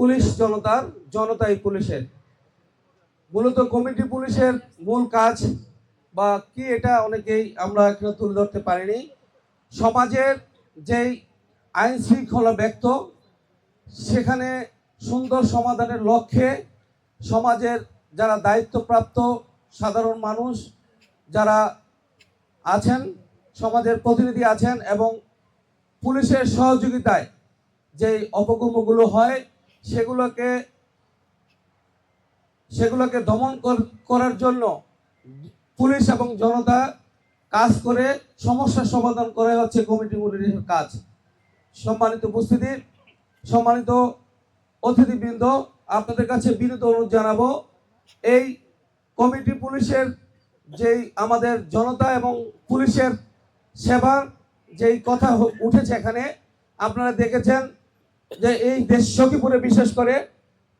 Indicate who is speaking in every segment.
Speaker 1: Police জনতার জনতাই পুলিশের। মূলত কমিটি পুলিশের মূল কাজ বা কি এটা অনেকেই আমরা এখানে তুলে ধরতে পারিনি। সমাজের যেই আইন শৃঙ্খলা ব্যক্ত, সেখানে সুন্দর সমাধানের লক্ষ্যে সমাজের যারা দায়িত্বপ্রাপ্ত সাধারণ মানুষ যারা আছেন, সমাজের প্রতিনিধি আছেন এবং পুলিশের সহযোগিতায় যে অপকর্মগুলো হয় সেগুলোকে সেগুলোকে দমন কর- করার জন্য পুলিশ এবং জনতা কাজ করে সমস্যার সমাধান করে হচ্ছে কমিটি পুলিশের কাজ। সম্মানিত উপস্থিতি, সম্মানিত অতিথিবৃন্দ, আপনাদের কাছে বিনীত অনুরোধ জানাব, এই কমিটি পুলিশের যেই আমাদের জনতা এবং পুলিশের সেবার যেই কথা উঠেছে এখানে, আপনারা দেখেছেন যে এই দেশ সখীপুরে বিশেষ করে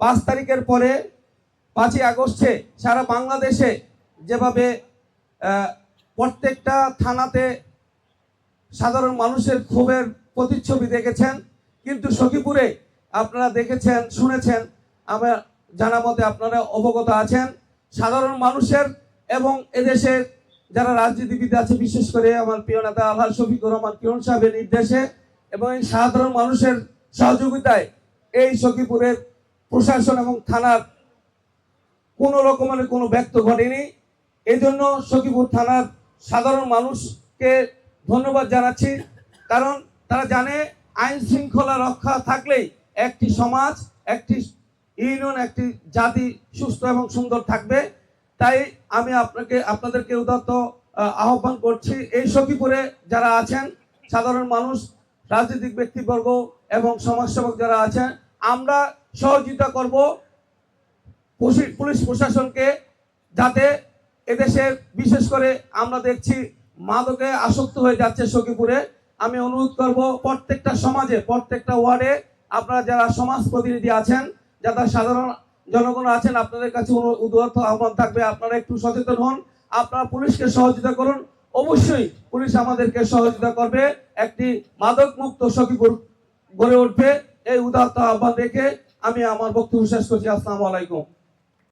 Speaker 1: পাঁচ তারিখের পরে পাঁচই আগস্টে সারা বাংলাদেশে যেভাবে প্রত্যেকটা থানাতে সাধারণ মানুষের ক্ষোভের প্রতিচ্ছবি দেখেছেন, কিন্তু সখীপুরে আপনারা দেখেছেন, শুনেছেন, আমার জানা মতে আপনারা অবগত আছেন, সাধারণ মানুষের এবং এদেশের যারা রাজনীতিবিদ আছে, বিশেষ করে আমার প্রিয় নেতা আল্লাহ শফিকুর রহমান কিরণ সাহেবের নির্দেশে এবং এই সাধারণ মানুষের সহযোগিতায় এই সখীপুরের প্রশাসন এবং থানার কোনো রকমের কোনো ব্যক্ত ঘটেনি। এই জন্য সখীপুর থানার সাধারণ মানুষকে ধন্যবাদ জানাচ্ছি, কারণ তারা জানে আইন শৃঙ্খলা রক্ষা থাকলেই একটি সমাজ, একটি ইউনিয়ন, একটি জাতি সুস্থ এবং সুন্দর থাকবে। তাই আমি আপনাকে, আপনাদেরকে উদাত্ত আহ্বান করছি। এই সখীপুরে যারা আছেন, সাধারণ মানুষ, রাজনৈতিক ব্যক্তিবর্গ এবং সমাজসেবক যারা আছেন, আমরা সহযোগিতা করব পুলিশ- প্রশাসনকে যাতে এদেশের বিশেষ করে আমরা দেখছি মাদকে আসক্ত হয়ে যাচ্ছে সখীপুরে। আমি অনুরোধ করব প্রত্যেকটা সমাজে, প্রত্যেকটা ওয়ার্ডে আপনারা যারা সমাজ প্রতিনিধি আছেন, যারা সাধারণ জনগণ আছেন, আপনাদের কাছে উদারত আহ্বান থাকবে, আপনারা একটু সচেতন হন, আপনারা পুলিশকে সহযোগিতা করুন। অবশ্যই পুলিশ আমাদেরকে সহযোগিতা করবে। একটি মাদক মুক্ত সখীপুর গড়ে উঠবে। এই উদারতা আহ্বান রেখে আমি আমার বক্তব্য শেষ করছি। আসসালামু আলাইকুম।